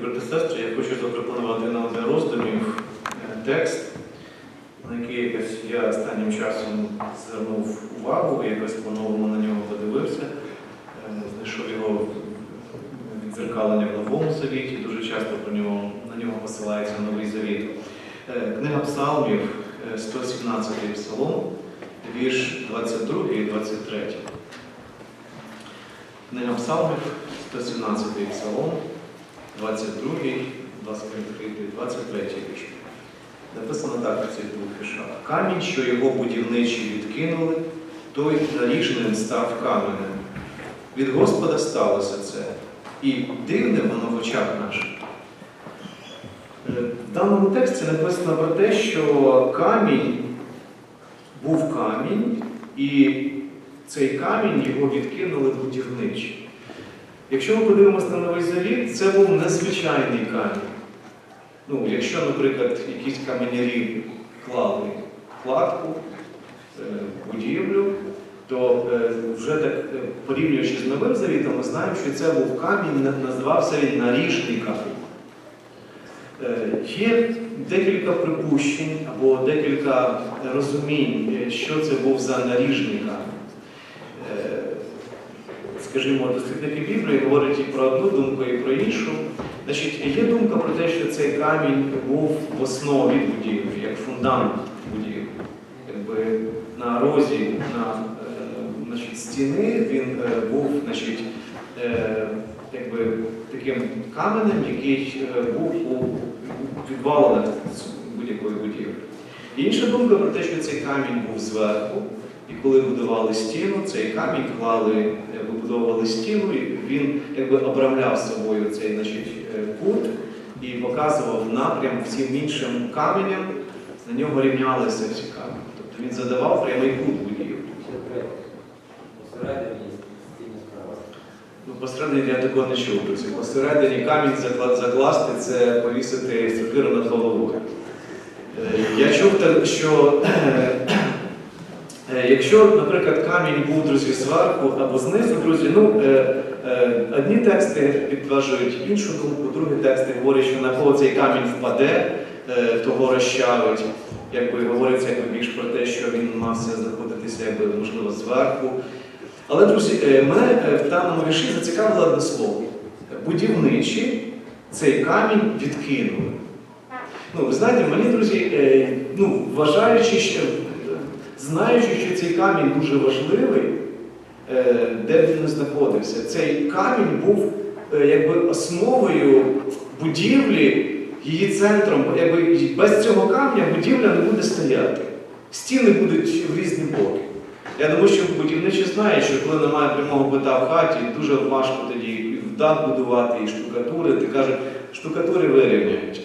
брати я хочу запропонувати нам для роздумів е, текст, на який якось я останнім часом звернув увагу, якось по-новому на нього подивився, е, знайшов його відзеркалення в Новому Завіті, дуже часто про нього, на нього посилається Новий Завіт. Е, Книга Псалмів, е, 117 псалом, вірш 22 і 23. Книга Псалмів, 117 псалом, 22, 23, 23 вірш. Написано так в цих двох віршах. Камінь, що його будівничі відкинули, той наріжним став каменем. Від Господа сталося це, і дивне воно в очах наших. Е, В даному тексті написано про те, що камінь був камінь, і цей камінь його відкинули будівничі. Якщо ми подивимося на Новий Завіт, це був незвичайний камінь. Ну, якщо, наприклад, якісь каменярі клали кладку, е, будівлю, то е, вже так е, порівнюючи з Новим Завітом, ми знаємо, що це був камінь, на- називався він наріжний камінь. Є декілька припущень або декілька розумінь, що це був за наріжний камінь. Скажімо, дослідники Біблії говорять і про одну думку, і про іншу. Значить, є думка про те, що цей камінь був в основі будівлі, як фундамент будівлі. Якби на розі на е, значить, стіни він е, був значить, е, якби, таким каменем, який був у підвалинах будь-якої будівлі. Інша думка про те, що цей камінь був зверху, і коли будували стіну, цей камінь клали, е, вибудовували стіну, і він якби обрамляв собою цей значить, е, кут і показував напрям всім іншим каменям, на нього рівнялися всі камені. Тобто він задавав прямий кут будівлі. Ну, посередині я такого не чув. Посередині камінь закла- закласти це повісити сокиру над головою. Е, Я чув, що якщо, наприклад, камінь був, друзі, зверху або знизу, друзі, ну, е, е, одні тексти підтверджують іншу думку, другі тексти говорять, що на кого цей камінь впаде, е, того розчавить. Якби говориться якби більш про те, що він мався знаходитися якби, можливо, зверху. Але, друзі, е, мене е, в даному вірші зацікавило одне слово. Будівничі цей камінь відкинули. Ну, ви знаєте, мені, друзі, е, ну, вважаючи, що, е, знаючи, що цей камінь дуже важливий, е, де б він знаходився, цей камінь був е, якби основою будівлі, її центром. Якби без цього камня будівля не буде стояти. Стіни будуть в різні боки. Я думаю, що будівничі знають, що коли немає прямого кута в хаті, дуже важко тоді в дах будувати, і штукатурити. Кажуть, штукатури вирівняють.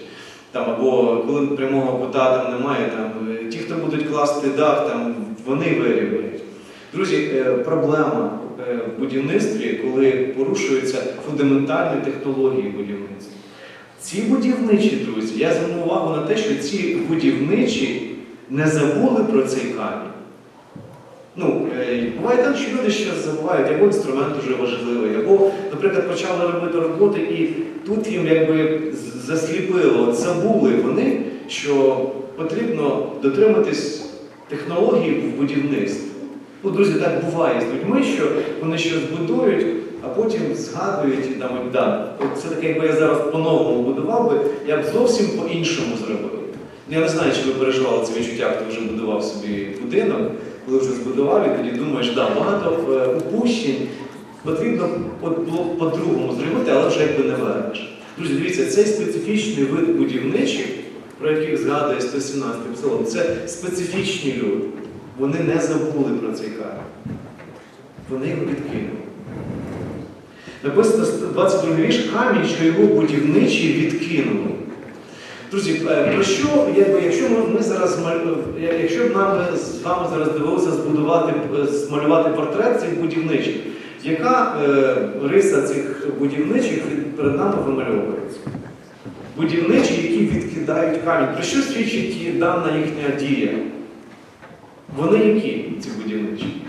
Там, або коли прямого кута там немає, там, е, ті, хто будуть класти дах, там, вони вирівняють. Друзі, е, проблема е, в будівництві, коли порушуються фундаментальні технології будівництва. Ці будівничі, друзі, я звернув увагу на те, що ці будівничі не забули про цей камінь. Ну, е, буває так, що люди ще забувають, або інструмент дуже важливий, або, наприклад, почали робити роботи, і тут їм якби засліпило, забули вони, що потрібно дотриматись технологій в будівництві. Ну, друзі, так буває з людьми, що вони щось будують, а потім згадують думають, да, це таке, якби я зараз по-новому будував би, я б зовсім по-іншому зробив. Ну, Я не знаю, чи ви переживали це відчуття, хто вже будував собі будинок, коли вже збудував, і тоді думаєш, да, багато е, упущень, потрібно по-другому зробити, але вже якби не вернеш. Друзі, дивіться, цей специфічний вид будівничих, про яких згадує 117 псалом, це специфічні люди. Вони не забули про цей камінь. Вони його відкинули. Написано 22 вірш, камінь, що його будівничі відкинули. Друзі, е, про що, якби, якщо ми, зараз е, якщо б нам е, з вами зараз довелося збудувати, е, змалювати портрет цих будівничих, яка е, риса цих будівничих перед нами вимальовується? Будівничі, які відкидають камінь. Про що свідчить дана їхня дія? Вони які, ці будівничі?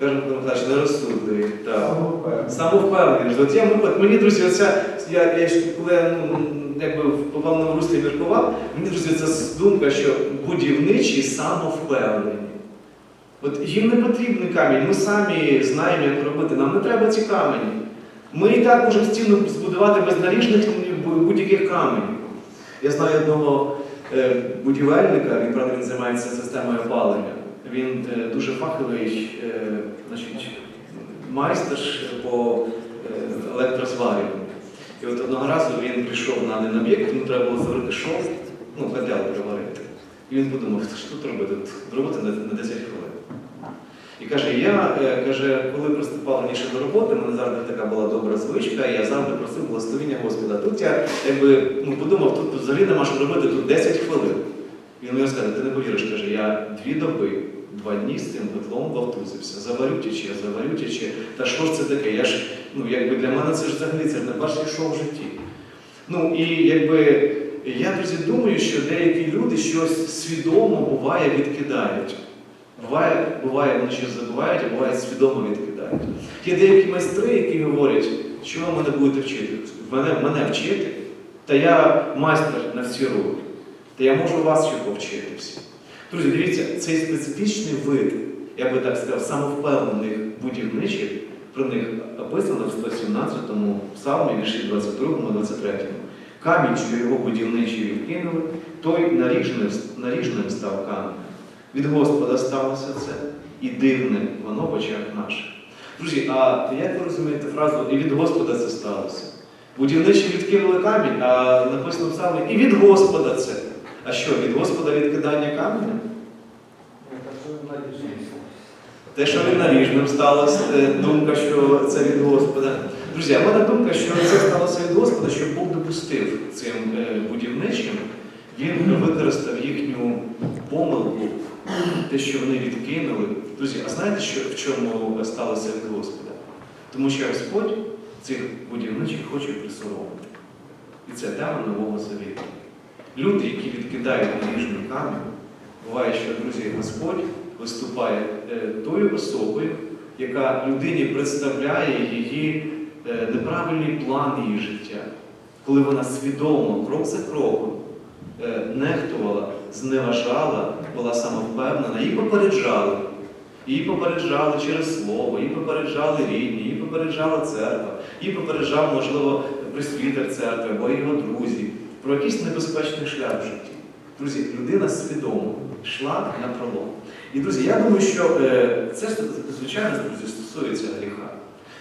Микола Михайлович, нерозсудливий. Так. Самовпевнений. От я, от мені, друзі, оця, я, я коли ну, якби в повальному руслі міркував, мені, друзі, ця думка, що будівничі самовпевнені. От їм не потрібний камінь, ми самі знаємо, як робити, нам не треба ці камені. Ми і так можемо стіну збудувати без наріжних будь-яких каменів. Я знаю одного е, будівельника, він правда він займається системою опалення. Він е, дуже фаховий е, значить, майстер по е, електрозварюванню. І от одного разу він прийшов на один об'єкт, йому треба було заварити шов, ну, гадял приварити. І він подумав, що тут робити? Тут роботи на, на 10 хвилин. І каже, я каже, коли приступав раніше до роботи, мене завжди така була добра звичка, і я завжди просив благословення Господа. Тут я якби ну, подумав, тут взагалі нема що робити, тут 10 хвилин. Він мені сказав, ти не повіриш, каже, я дві доби, два дні з цим битлом вовтузився. Заварю тече. Та що ж це таке? Я ж, ну якби для мене це ж взагалі це не перший шоу в житті. Ну і якби я друзі думаю, що деякі люди щось свідомо буває відкидають. Буває, буває, вони щось забувають, а буває свідомо відкидають. Є деякі майстри, які говорять, що ви мене будете вчити? Мене, мене вчити? Та я майстер на всі руки. Та я можу вас ще повчити всі. Друзі, дивіться, цей специфічний вид, я би так сказав, самовпевнених будівничих, про них описано в 117-му псалмі, вірші 22-му, 23-му. Камінь, що його будівничі відкинули, той наріжним, наріжним став камінь. Від Господа сталося це, і дивне воно в очах наших. Друзі, а як ви розумієте фразу і від Господа це сталося? Будівничі відкинули камінь, а написано в псалмі, і від Господа це. А що, від Господа відкидання каменя? Те, що він наріжним сталося, е, думка, що це від Господа. Друзі, а мене думка, що це сталося від Господа, що Бог допустив цим е, будівничим, він використав їхню помилку, те, що вони відкинули. Друзі, а знаєте, що, в чому сталося від Господа? Тому що Господь цих будівничих хоче присоромити. І це тема Нового Завіту. Люди, які відкидають наріжний камінь, буває, що, друзі, Господь виступає е, тою особою, яка людині представляє її е, неправильний план її життя, коли вона свідомо, крок за кроком, е, нехтувала, зневажала, була самовпевнена, її попереджали. Її попереджали через слово, її попереджали рідні, її попереджала церква, її попереджав, можливо, присвітер церкви або його друзі про якийсь небезпечний шлях в житті. Друзі, людина свідомо йшла на пролом. І, друзі, я думаю, що е, це, звичайно, друзі, стосується гріха.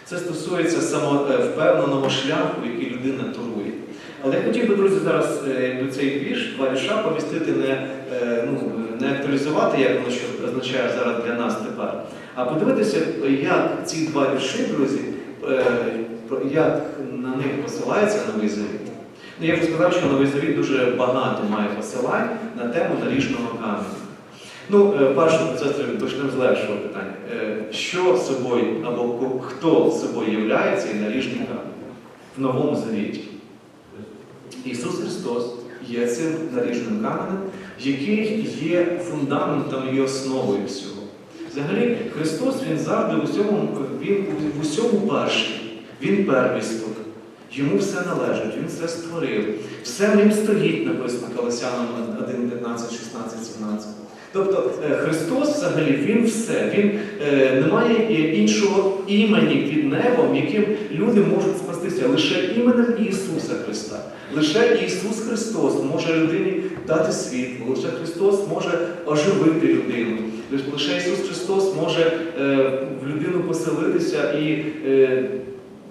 Це стосується самовпевненого шляху, який людина турує. Але я хотів би, друзі, зараз е, якби цей вірш, два вірша помістити не, е, ну, не актуалізувати, як воно що означає зараз для нас тепер, а подивитися, як ці два вірші, друзі, е, як на них посилається новий завіт. Ну, я вже сказав, що новий завіт дуже багато має посилань на тему наріжного каменю. Ну, е, перше, сестри, почнемо з легшого питання. Е, Що собою або хто собою являється і наріжний камінь в новому завіті? Ісус Христос є цим наріжним каменем, який є фундаментом і основою всього. Взагалі, Христос Він завжди в усьому, він в усьому перший. Він первісток. Йому все належить, він все створив. Все в ним стоїть, написано Колосянам 1, 15, 16, 17. Тобто е, Христос взагалі Він все. Він е, немає е, іншого імені під небом, яким люди можуть спастися. Лише іменем Ісуса Христа. Лише Ісус Христос може людині дати світло, лише Христос може оживити людину. Лише Ісус Христос може е, в людину поселитися і е,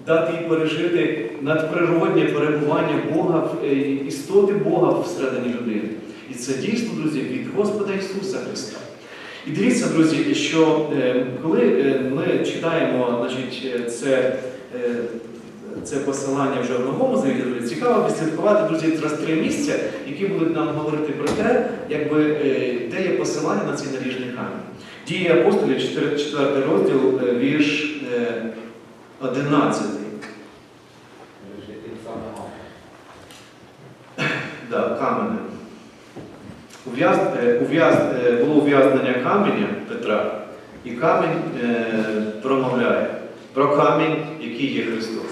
дати їй пережити надприроднє перебування Бога, е, істоти Бога всередині людини. І це дійсно, друзі, від Господа Ісуса Христа. І дивіться, друзі, що е, коли е, ми читаємо значить, це, це посилання вже в новому завіті, цікаво відслідкувати, друзі, якраз три місця, які будуть нам говорити про те, якби, де є посилання на цей наріжний камінь. Дії апостолів, 4, 4 розділ, вірш 11. Да, каменя. Ув'яз, е, ув'яз, е, було ув'язнення каменя Петра, І камінь е, промовляє про камінь, який є Христос.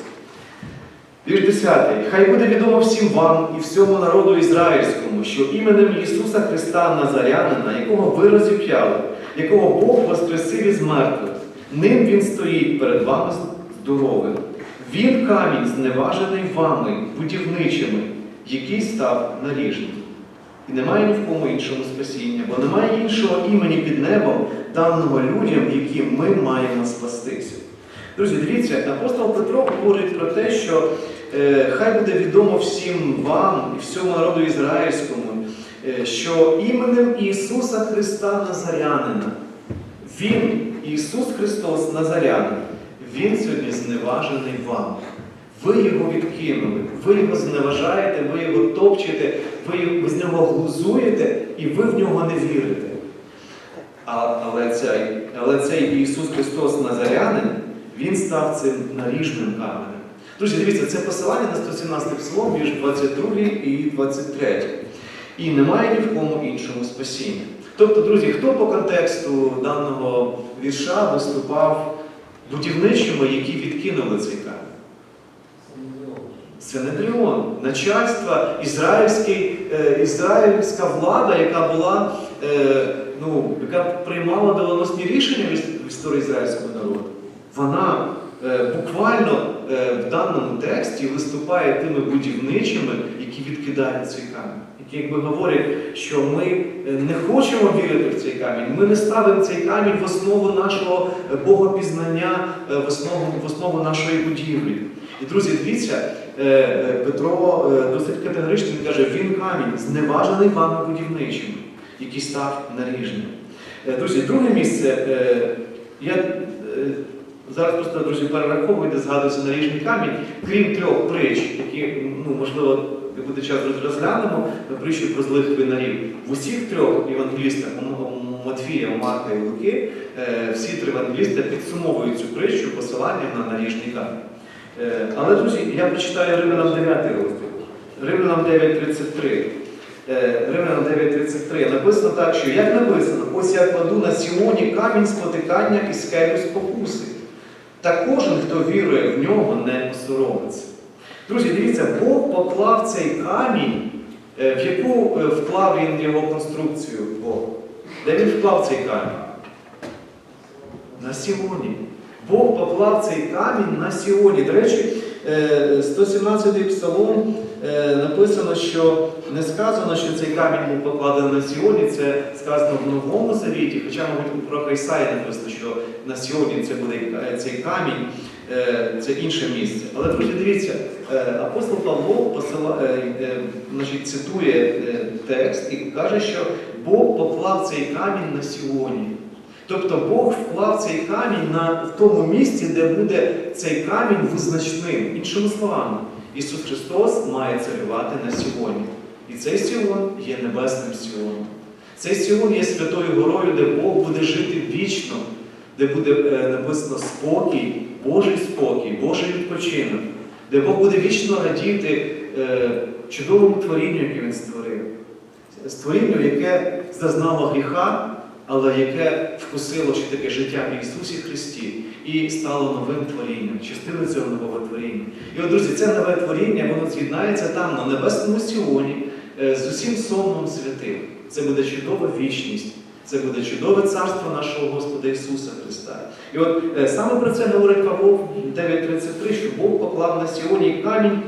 Вірш 10. Хай буде відомо всім вам і всьому народу ізраїльському, що іменем Ісуса Христа Назарянина, якого ви розіп'яли, якого Бог воскресив із мертвих, ним Він стоїть перед вами здоровим. Він камінь, зневажений вами, будівничими, який став наріжним. І немає ні в кому іншому спасіння, бо немає іншого імені під небом, даного людям, яким ми маємо спастися. Друзі, дивіться, апостол Петро говорить про те, що е, хай буде відомо всім вам і всьому народу ізраїльському, е, що іменем Ісуса Христа Назарянина, Він, Ісус Христос Назарянин, Він сьогодні зневажений вам. Ви його відкинули, ви його зневажаєте, ви його топчете, ви, з нього глузуєте і ви в нього не вірите. А, але, цей, але цей Ісус Христос Назарянин, Він став цим наріжним каменем. Друзі, дивіться, це посилання на 117 псалом, між 22 і 23. І немає ні в кому іншому спасіння. Тобто, друзі, хто по контексту даного вірша виступав будівничими, які відкинули цей камінь? Синедріон, начальство, е, ізраїльська влада, яка була, е, ну, яка приймала доленосні рішення в історії ізраїльського народу, вона е, буквально в даному тексті виступає тими будівничими, які відкидають цей камінь. Якби говорять, що ми е, не хочемо вірити в цей камінь, ми не ставимо цей камінь в основу нашого богопізнання, е, в основу, в основу нашої будівлі. І друзі, дивіться, е, Петро досить категорично каже, він камінь, зневажений вами будівничим, який став наріжним. Друзі, друге місце. Я зараз просто, друзі, перераховую, де згадується наріжний камінь, крім трьох притч, які, ну, можливо, як буде час розглянемо, притчі про злих винарів. В усіх трьох євангелістах, у- у у Марка і Луки, е, всі три євангеліста підсумовують цю притчу посиланням на наріжний камінь. Е, Але, друзі, я прочитаю Римлянам 9 розділ. Римлянам 9.33. Е, Римлянам 9.33 написано так, що як написано, ось я кладу на Сіоні камінь спотикання і скелю спокуси. Та кожен, хто вірує в нього, не осоромиться. Друзі, дивіться, Бог поклав цей камінь, е, в яку е, вклав він його конструкцію Бог. Де він вклав цей камінь? На Сіоні. Бог поклав цей камінь на Сіоні. До речі, е, 117-й псалом е, написано, що не сказано, що цей камінь був покладений на Сіоні, це сказано в Новому Завіті, хоча, мабуть, про Ісаї написано, що на Сіоні це буде цей камінь, це інше місце. Але, друзі, дивіться, е, апостол Павло посила, е, е, значить, цитує е, текст і каже, що Бог поклав цей камінь на Сіоні. Тобто Бог вклав цей камінь на в тому місці, де буде цей камінь визначним. Іншими словами, Ісус Христос має царювати на Сіоні. І цей Сіон є небесним Сіоном. Цей Сіон є святою горою, де Бог буде жити вічно, де буде е, написано спокій, Божий спокій, Божий відпочинок, де Бог буде вічно радіти е, чудовому творінню, яке Він створив. Створінню, яке зазнало гріха, але яке вкусило ще таке життя в Ісусі Христі і стало новим творінням, частиною цього нового творіння. І от, друзі, це нове творіння, воно з'єднається там, на небесному Сіоні, е, з усім сонмом святим. Це буде чудова вічність, це буде чудове царство нашого Господа Ісуса Христа. І от е, саме про це говорить Павло 9.33, що Бог поклав на Сіоні камінь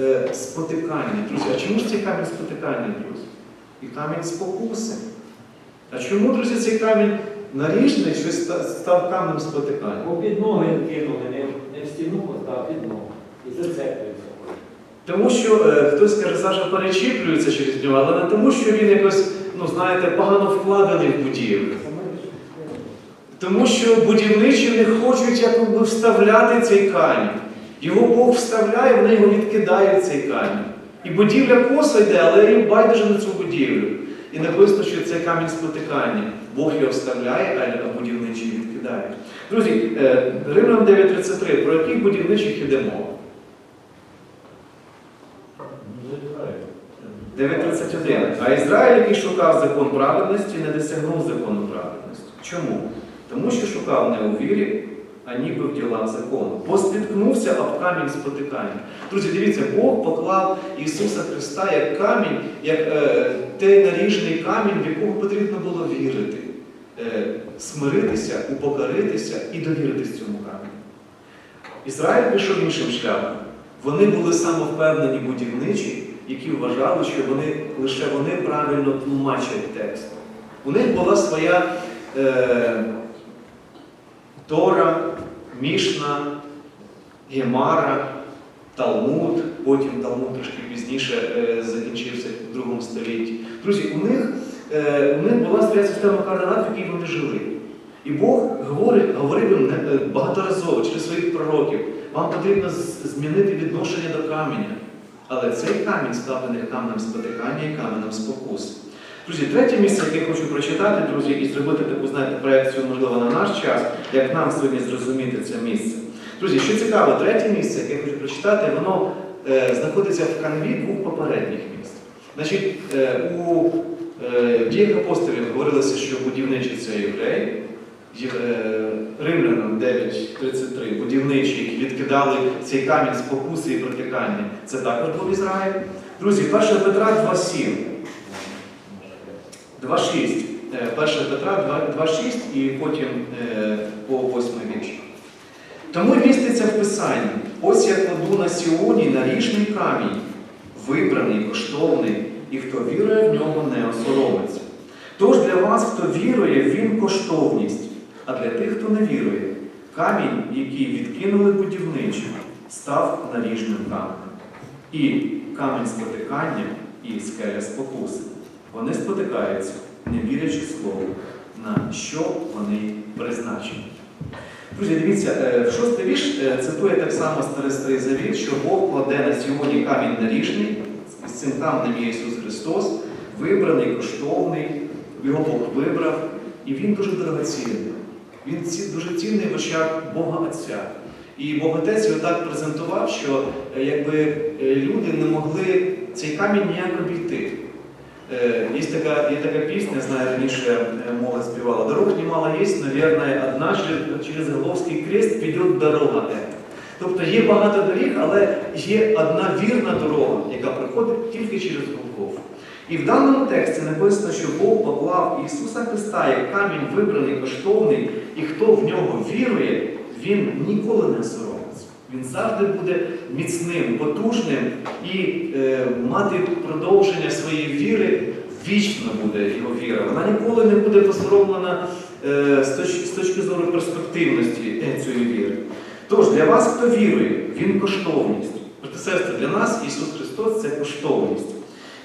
е, спотикання. Друзі, а чому ж цей камінь спотикання, друзі? І камінь спокуси. А чому, друзі, цей камінь наріжний, що став камнем спотикання? Бо під ноги кинули, не, не в стіну постав, під ноги. І зацеплюється. Тому що е, хтось каже, Саша перечіплюється через нього, але не тому, що він якось, ну знаєте, погано вкладений в будівлю. Тому що будівничі не хочуть якби вставляти цей камінь. Його Бог вставляє, вони його відкидають цей камінь. І будівля косо йде, але їм байдуже на цю будівлю. І написано, що це камінь спотикання. Бог його вставляє, а будівничі відкидають. Друзі, е, Римлянам 9.33, про яких будівничих йде мова? 9.31. А Ізраїль, який шукав закон праведності, не досягнув закону праведності. Чому? тому що шукав не у вірі, а ніби в ділах закону. Бо спіткнувся об камінь спотикання. Друзі, дивіться, Бог поклав Ісуса Христа як камінь, як е, той наріжний камінь, в якого потрібно було вірити, е, смиритися, упокоритися і довіритись цьому каменю. Ізраїль пішов іншим шляхом. Вони були самовпевнені будівничі, які вважали, що вони лише вони правильно тлумачать текст. У них була своя е, Тора, Мішна, Гемара, Талмуд, потім Талмуд трошки пізніше е, закінчився в другому столітті. Друзі, у них, е, у них була своя система координат, в якій вони жили. І Бог говорить, говорив їм е, багаторазово через своїх пророків, вам потрібно змінити відношення до каменя. Але цей камінь став для них каменем спотикання і каменем спокуси. Друзі, третє місце, яке хочу прочитати, друзі, і зробити таку, знаєте, проекцію, можливо, на наш час, як нам сьогодні зрозуміти це місце. Друзі, що цікаво, третє місце, яке я хочу прочитати, воно е, знаходиться в канві двох попередніх місць. Значить, е, у е, діях апостолів говорилося, що будівничі це євреї, Є- е, Римлянам 9.33, будівничі, які відкидали цей камінь спокуси і протикання, це також був Ізраїль. Друзі, 1 Петра 2.7. 2.6. Е, 1 Петра 2.6 і потім е, по 8 вірш. Тому міститься в Писанні, ось я кладу на Сіоні наріжний камінь, вибраний, коштовний, і хто вірує в нього не осоромиться. Тож для вас, хто вірує, він коштовність, а для тих, хто не вірує, камінь, який відкинули будівничі, став наріжним каменем. І камінь спотикання, і скеля спокуси. Вони спотикаються, не вірячи слову, на що вони призначені. Друзі, дивіться, е, шостий вірш е, цитує так само старий завіт, що Бог кладе на сьогодні камінь наріжний, з цим каменем є Ісус Христос, вибраний, коштовний, його Бог вибрав, і він дуже дорогоцінний. Він дуже цінний в очах Бога Отця. І Бог Отець його так презентував, що е, якби е, люди не могли цей камінь ніяк обійти. Е, Є така, є така пісня, знаю, раніше молодь співала. Дорог немало є, наверное, одна через, Головський крест ведет дорога. Тобто є багато доріг, але є одна вірна дорога, яка проходить тільки через Голгофу. І в даному тексті написано, що Бог поклав Ісуса Христа як камінь вибраний, коштовний, і хто в нього вірує, він ніколи не соромиться. Він завжди буде міцним, потужним і е, мати продовження своєї віри вічно буде його віра. Вона ніколи не буде посоромлена е, з, точ, з точки зору перспективності цієї віри. Тож для вас, хто вірує, він коштовність. Брати сестри, для нас Ісус Христос це коштовність.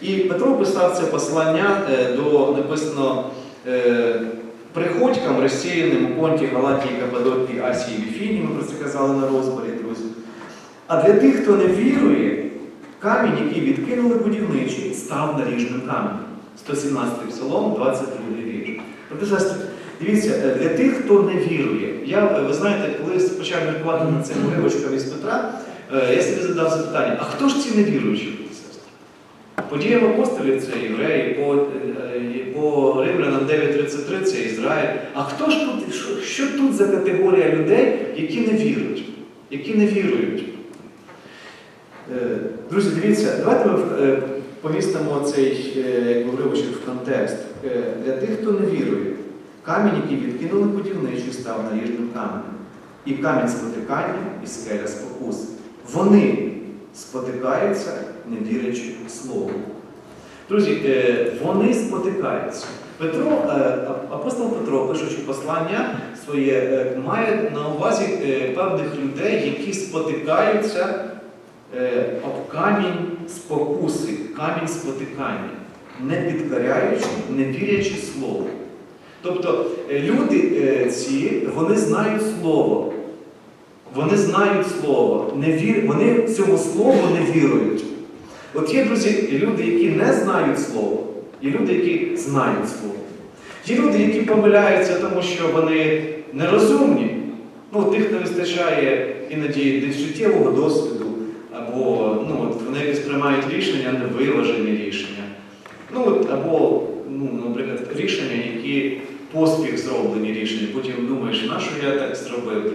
І Петро писав це послання е, до написано е, приходькам розсіяним у Понті, Галатії, Каппадокії, Асії, і Віфіні. Ми про це казали на розборі, друзі. А для тих, хто не вірує, камінь, який відкинули будівничі, став наріжним каменем. 117 псалом, 22 вірш. Дивіться, е, для тих, хто не вірує. Я, е, ви знаєте, коли почав міркувати над цим уривочком із Петра, е, я собі задав запитання, а хто ж ці невіруючі, брати сестри? По діям апостолів це євреї, по, по Римлянам 9.33 це Ізраїль. А хто ж тут, що, що тут за категорія людей, які не вірують? Які не вірують? Е, Друзі, дивіться, давайте ми е, помістимо цей е, як уривочок в контекст. Для тих, хто не вірує, камінь, який відкинули будівничі, став наріжним каменем. І камінь спотикання, і скеля спокус. Вони спотикаються, не вірячи слову. Друзі, вони спотикаються. Петро, е, апостол Петро, пишучи послання своє, е, має на увазі е, певних людей, які спотикаються об камінь спокуси, камінь спотикання, не підкоряючи, не вірячи слову. Тобто люди ці, вони знають слово. Вони знають слово, не вір... вони цьому слову не вірують. От є, друзі, люди, які не знають слово, і люди, які знають слово. Є люди, які помиляються, тому що вони нерозумні. Ну, тих не вистачає іноді десь життєвого досвіду, або ну, от, вони якось приймають рішення, невиважені рішення. Ну, от, або, ну, наприклад, рішення, які поспіх зроблені рішення, потім думаєш, на що я так зробив.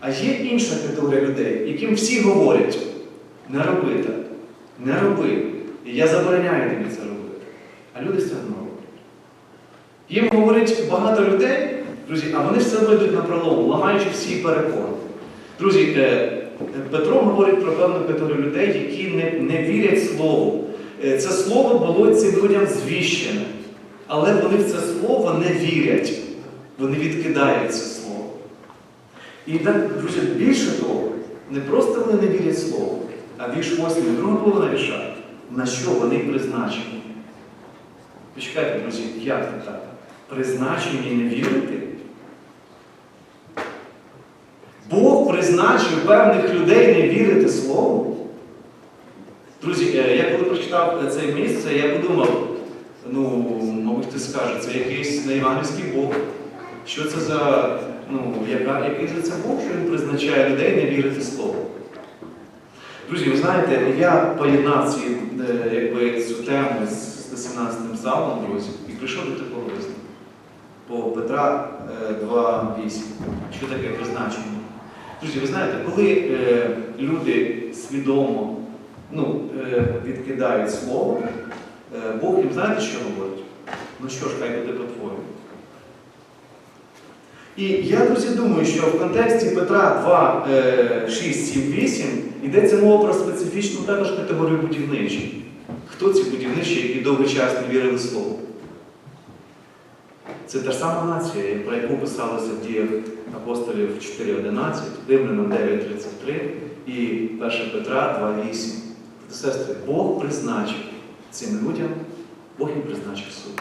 А є інша категорія людей, яким всі говорять, не роби так, не роби. І я забороняю тобі це робити. А люди все одно роблять. Їм говорить багато людей, друзі, а вони все одно йдуть на пролом, ламаючи всі перепони. Друзі, е, Петро говорить про певну категорію людей, які не, не вірять слову. Е, Це слово було цим людям звіщене, але вони в це слово не вірять. Вони відкидають це слово. І так, друзі, більше того, не просто вони не вірять слову, а вірш 8, друга половина вірша, на що вони призначені. Почекайте, друзі, як це так? Призначені не вірити? Бог призначив певних людей не вірити слову. Друзі, е, я коли прочитав е, це місце, я подумав, ну, мабуть, хтось скаже, це якийсь неєвангельський Бог. Що це за, ну, яка, який же це Бог, що він призначає людей не вірити слову? Друзі, ви знаєте, я поєднав ці, е, якби, цю тему з 18 залом, друзі, і прийшов до такого висновку. По Петра е, 2.8. Що таке призначення? Друзі, ви знаєте, коли е, люди свідомо ну, е, відкидають слово, е, Бог їм знаєте, що говорить? Ну що ж, хай буде по-твоєму. І я, друзі, думаю, що в контексті Петра 2, е, 6, 7, 8 йдеться мова про специфічну також категорію будівничі. Хто ці будівничі, які довгий час не вірили слову? Це та ж сама нація, про яку писалося в діях апостолів 4.11, Римлянам 9.33 і 1 Петра 2.8. Сестри, Бог призначив цим людям, Бог їм призначив суд.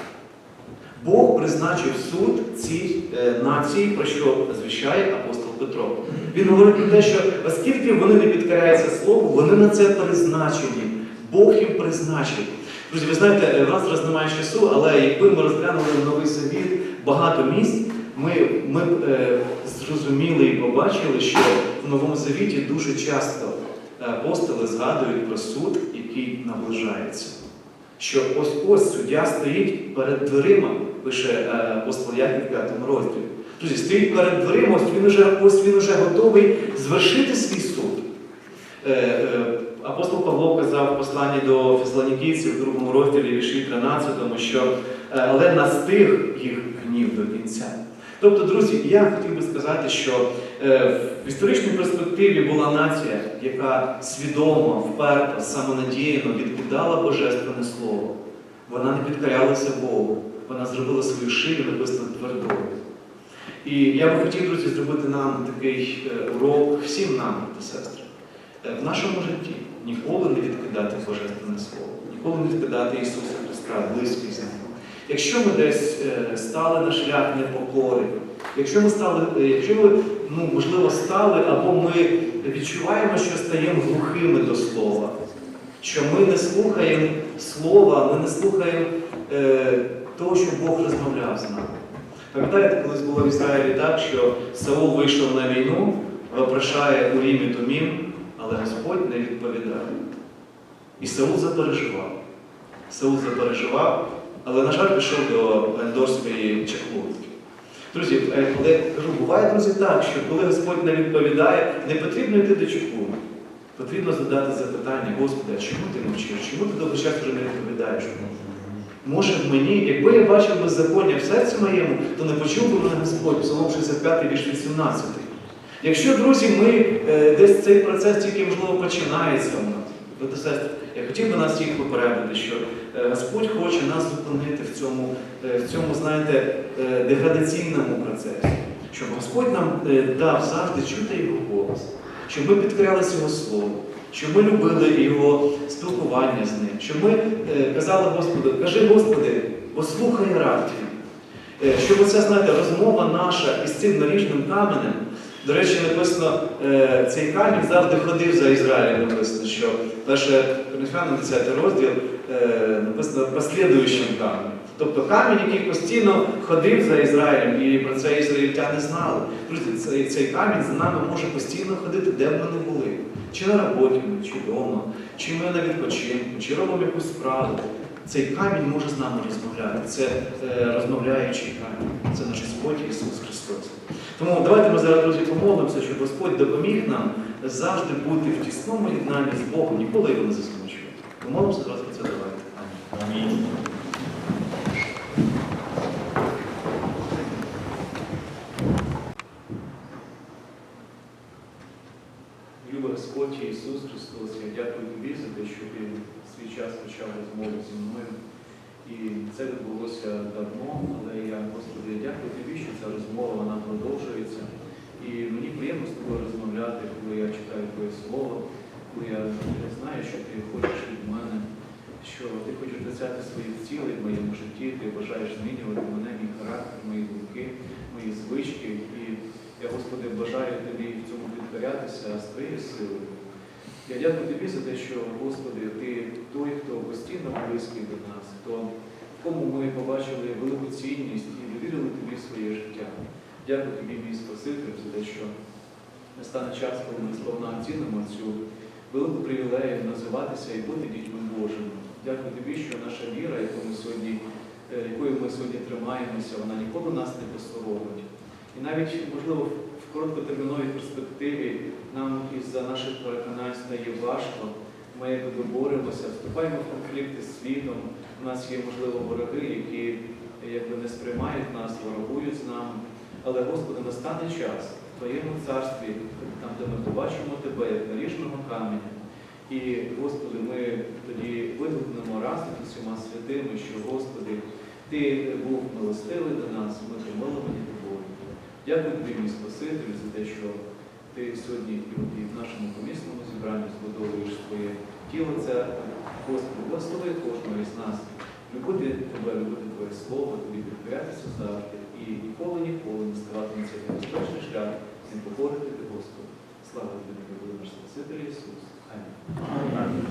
Бог призначив суд цій е, нації, про що звіщає апостол Петро. Він говорить про те, що оскільки вони не підкоряються слову, вони на це призначені. Бог їм призначив. Друзі, ви знаєте, е, в нас зараз немає часу, але якби ми розглянули новий завіт багато місць, ми, ми е, зрозуміли і побачили, що в Новому Завіті дуже часто апостоли згадують про суд, який наближається. Що ось ось суддя стоїть перед дверима, пише е, апостол Яків в 5 розділі. Друзі, стоїть перед дверима, ось він уже, ось він уже готовий звершити свій суд. Е, е, Апостол Павло казав в посланні до Фессалонікійців в другому розділі вірші 13, що е, але настиг їх гнів до кінця. Тобто, друзі, я хотів би сказати, що е, в історичній перспективі була нація, яка свідомо, вперто, самонадіяно відкидала Божественне Слово. Вона не підкорялася Богу, вона зробила свою шию написано твердою. І я би хотів, друзі, зробити нам такий е, урок всім нам, сестри. В нашому житті ніколи не відкидати Божественне Слово, ніколи не відкидати Ісуса Христа, близькість Ним. Якщо ми десь е, стали на шлях непокори, якщо ми стали, е, якщо ми, ну, можливо, стали, або ми відчуваємо, що стаємо глухими до Слова, що ми не слухаємо Слова, ми не слухаємо е, того, що Бог розмовляв з нами. Пам'ятаєте, колись було в Ізраїлі так, що Саул вийшов на війну, вопрошає у Рімі Тумім, але Господь не відповідає. І Саул запереживав. Саул запереживав, але, на жаль, пішов до ендорської чаклунки. Друзі, е, коли кажу, буває, друзі, так, що коли Господь не відповідає, не потрібно йти до чаклунки. Потрібно задати запитання, Господи, чому ти мовчиш? Чому ти довгий час вже не відповідаєш? Може в мені, якби я бачив беззаконня в серці моєму, то не почув би мене Господь, Псалом 65, вірш 18. Якщо, друзі, ми е, десь цей процес тільки, можливо, починається у нас, я хотів би нас всіх попередити, що е, Господь хоче нас зупинити в цьому, е, в цьому знаєте, деградаційному процесі, щоб Господь нам дав завжди чути Його голос, щоб ми підкорялися Його Слову, щоб ми любили Його спілкування з ним, щоб ми казали Господу, кажи Господи, послухай рад Щоб оця, знаєте, розмова наша із цим наріжним каменем, до речі, написано, е, цей камінь завжди ходив за Ізраїлем, написано, що перше Коринфянам 10 розділ е, написано послідуючим каменем. Тобто камінь, який постійно ходив за Ізраїлем, і про це ізраїльтяни знали. Друзі, цей, цей камінь за нами може постійно ходити, де б ми не були. Чи на роботі чи вдома, чи ми на відпочинку, чи робимо якусь справу. Цей камінь може з нами розмовляти. Це е, розмовляючий камінь. Це наш Господь Ісус Христос. Тому давайте ми зараз, друзі, помолимося, щоб Господь допоміг нам завжди бути в тісному єднанні з Богом, ніколи його не засмучувати. Помолимося зараз про це давайте. Амінь. Амінь. Любий Господь Ісус Христос, я дякую тобі за те, що ти в свій час почав розмову зі мною. І це відбулося давно, але я, Господи, дякую тобі, що ця розмова вона продовжується. І мені приємно з тобою розмовляти, коли я читаю Твоє Слово, коли я, знаю, що ти хочеш від мене, що ти хочеш досягти своїх цілей в моєму житті, ти бажаєш змінювати мене, мій характер, мої думки, мої звички. І я, Господи, бажаю тобі в цьому підкорятися з твоєю силою. Я дякую тобі за те, що, Господи, ти той, хто постійно близький до нас, хто, кому ми побачили велику цінність і довірили тобі своє життя. Дякую тобі, мій Спаситель, за те, що настане час, коли ми сповна оцінимо цю велику привілею називатися і бути дітьми Божими. Дякую тобі, що наша віра, яку ми сьогодні, е, якою ми сьогодні тримаємося, вона ніколи нас не посоромить. І навіть, можливо, в короткотерміновій перспективі нам із-за наших переконань стає важко. Ми якби боремося, вступаємо в конфлікти з світом. У нас є, можливо, вороги, які якби не сприймають нас, ворогують з нами. Але, Господи, настане час в Твоєму царстві, там, де ми побачимо Тебе, як наріжного каменя. І, Господи, ми тоді вигукнемо разом з усіма святими, що, Господи, Ти був милостивий до нас, ми помиловані Тобою. Дякую тобі, мій Спаситель, за те, що ти сьогодні і в нашому помісному зібранні збудовуєш своє тіло. Це Господь благослови кожного із нас. Любити тебе, любити Твоє Слово, тобі підкорятися завжди і ніколи, ніколи не ставати на цей небезпечний шлях, не покорити ти Господу. Слава тобі, любив наш Спаситель Ісус. Амінь.